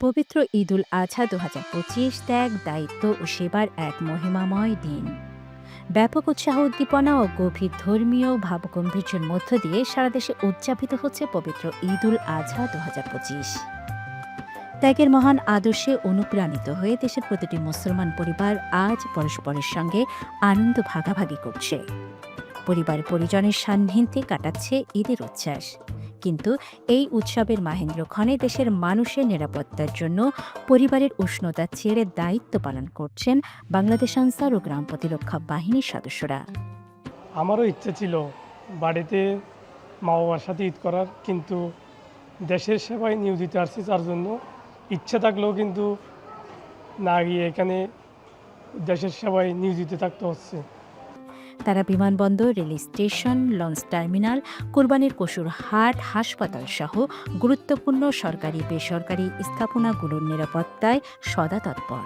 পবিত্র ঈদুল আজহা দু হাজার পঁচিশ ত্যাগ, দায়িত্ব ও সেবার এক মহিমাময় দিন। ব্যাপক উৎসাহ, উদ্দীপনা ও গভীর ধর্মীয় ভাবগম্ভীর্যের মধ্য দিয়ে সারা দেশে উদযাপিত হচ্ছে পবিত্র ঈদুল আজহা দু হাজার পঁচিশ। ত্যাগের মহান আদর্শে অনুপ্রাণিত হয়ে দেশের প্রতিটি মুসলমান পরিবার আজ পরস্পরের সঙ্গে আনন্দ ভাগাভাগি করছে। পরিবার পরিজনের সান্নিধ্যে কাটাচ্ছে ঈদের উচ্ছ্বাস। কিন্তু এই উৎসবের মাহেন্দ্রক্ষণে দেশের মানুষের নিরাপত্তার জন্য পরিবারের উষ্ণতা ছেড়ে দায়িত্ব পালন করছেন বাংলাদেশ আনসার ও গ্রাম প্রতিরক্ষা বাহিনীর সদস্যরা। আমারও ইচ্ছে ছিল বাড়িতে মা বাবার সাথে ঈদ করার, কিন্তু দেশের সেবায় নিয়োজিত আসছি তার জন্য। ইচ্ছে থাকলেও কিন্তু না গিয়ে এখানে দেশের সেবায় নিয়োজিত থাকতে হচ্ছে। তারা বিমানবন্দর রেল স্টেশন, লঞ্চ টার্মিনাল, কোরবানির কসুর হাট, হাসপাতাল সহ গুরুত্বপূর্ণ সরকারি, বেসরকারি স্থাপনাগুলোর নিরাপত্তায় সদা তৎপর।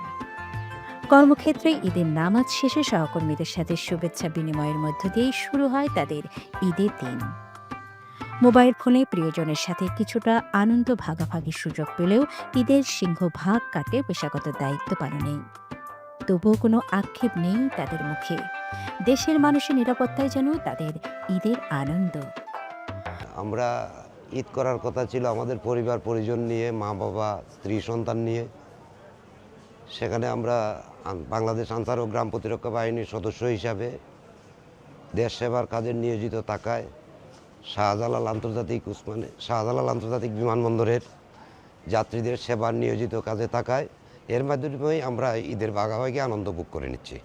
কর্মক্ষেত্রে ঈদের নামাজ শেষে সহকর্মীদের সাথে শুভেচ্ছা বিনিময়ের মধ্য দিয়েই শুরু হয় তাদের ঈদের দিন। মোবাইল ফোনে প্রিয়জনের সাথে কিছুটা আনন্দ ভাগাভাগির সুযোগ পেলেও ঈদের সিংহভাগ কাটে পেশাগত দায়িত্ব পালনে তবুও কোনো আক্ষেপ নেই তাদের মুখে। দেশের মানুষের নিরাপত্তায় যেন তাদের ঈদের আনন্দ। আমরা ঈদ করার কথা ছিল আমাদের পরিবার, পরিজন নিয়ে, মা, বাবা, স্ত্রী, সন্তান নিয়ে। সেখানে আমরা বাংলাদেশ আনসার ও গ্রাম প্রতিরক্ষা বাহিনীর সদস্য হিসাবে দেশ সেবার কাজে নিয়োজিত থাকায় শাহজালাল আন্তর্জাতিক উসমানে, শাহজালাল আন্তর্জাতিক বিমানবন্দরের যাত্রীদের সেবার নিয়োজিত কাজে থাকায় এর মাধ্যমেই আমরা ঈদের ভাগাভাগি আনন্দ ভোগ করে নিচ্ছি।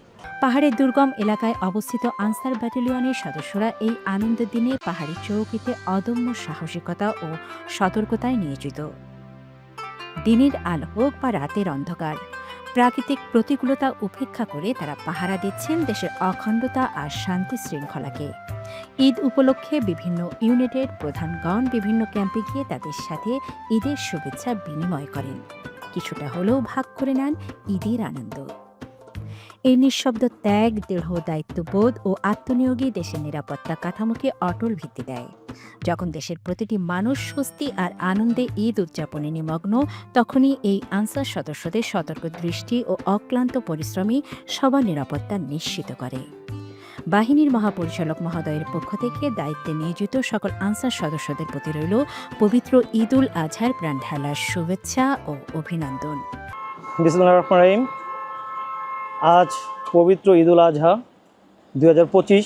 পাহাড়ের দুর্গম এলাকায় অবস্থিত আনসার ব্যাটালিয়নের সদস্যরা এই আনন্দের দিনে পাহাড়ি চৌকিতে অদম্য সাহসিকতা ও সতর্কতায় নিয়োজিত। দিনের আলো হোক বা রাতের অন্ধকার, প্রাকৃতিক প্রতিকূলতা উপেক্ষা করে তারা পাহারা দিচ্ছেন দেশের অখণ্ডতা আর শান্তি শৃঙ্খলাকে। ঈদ উপলক্ষে বিভিন্ন ইউনিটের প্রধানগণ বিভিন্ন ক্যাম্পে গিয়ে তাদের সাথে ঈদের শুভেচ্ছা বিনিময় করেন। কিছুটা হলেও ভাগ করে নেন ঈদের আনন্দ। এই নিঃশব্দ ত্যাগ, দৃঢ় দায়িত্ববোধ ও আত্মনিয়োগী দেশের নিরাপত্তা কাঠামোকে অটল ভিত্তি দেয়। যখন দেশের প্রতিটি মানুষ স্বস্তি আর আনন্দে ঈদ উদযাপনে নিমগ্ন, তখনই এই আনসার সদস্যদের সতর্ক দৃষ্টি ও অক্লান্ত পরিশ্রমী সবার নিরাপত্তা নিশ্চিত করে। বাহিনীর মহাপরিচালক মহোদয়ের পক্ষ থেকে দায়িত্বে নিয়োজিত সকল আনসার সদস্যদের প্রতি রইল পবিত্র ঈদ উল আজহার প্রাণ ঢালার শুভেচ্ছা ও অভিনন্দন। আজ পবিত্র ঈদুল আজহা দুই হাজার পঁচিশ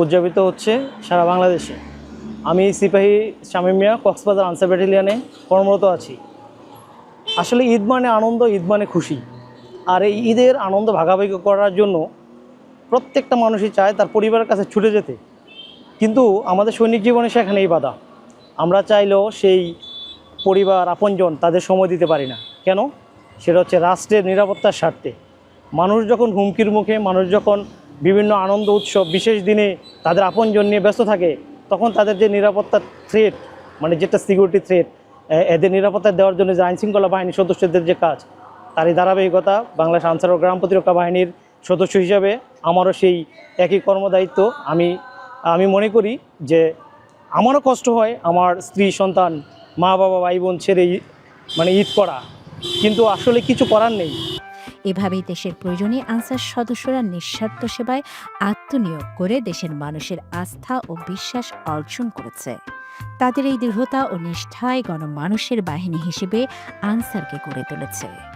উদযাপিত হচ্ছে সারা বাংলাদেশে। আমি সিপাহী শামীম মিয়া, কক্সবাজার আনসার ব্যাটালিয়ানে কর্মরত আছি। আসলে ঈদ মানে আনন্দ, ঈদ মানে খুশি। আর এই ঈদের আনন্দ ভাগাভাগি করার জন্য প্রত্যেকটা মানুষই চায় তার পরিবারের কাছে ছুটে যেতে। কিন্তু আমাদের সৈনিক জীবনে সেখানেই বাধা। আমরা চাইলেও সেই পরিবার, আপনজন তাদের সময় দিতে পারি না। কেন? সেটা হচ্ছে রাষ্ট্রের নিরাপত্তার স্বার্থে। মানুষ যখন হুমকির মুখে, মানুষ যখন বিভিন্ন আনন্দ উৎসব, বিশেষ দিনে তাদের আপনজন নিয়ে ব্যস্ত থাকে, তখন তাদের যে নিরাপত্তার থ্রেট মানে যেটা সিকিউরিটি থ্রেট এদের নিরাপত্তা দেওয়ার জন্য যে আইনশৃঙ্খলা বাহিনীর সদস্যদের যে কাজ, তারই ধারাবাহিকতা বাংলাদেশ আনসার ও গ্রাম প্রতিরক্ষা বাহিনীর সদস্য হিসাবে আমারও সেই একই কর্মদায়িত্ব। আমি আমি মনে করি যে আমারও কষ্ট হয় আমার স্ত্রী, সন্তান, মা, বাবা, ভাই, বোন ছেড়ে মানে ঈদ করা। কিন্তু আসলে কিছু করার নেই। এভাবেই দেশের প্রয়োজনে আনসার সদস্যরা নিঃস্বার্থ সেবায় আত্মনিয়োগ করে দেশের মানুষের আস্থা ও বিশ্বাস অর্জন করেছে। তাদের এই দৃঢ়তা ও নিষ্ঠায় গণমানুষের বাহিনী হিসেবে আনসারকে গড়ে তুলেছে।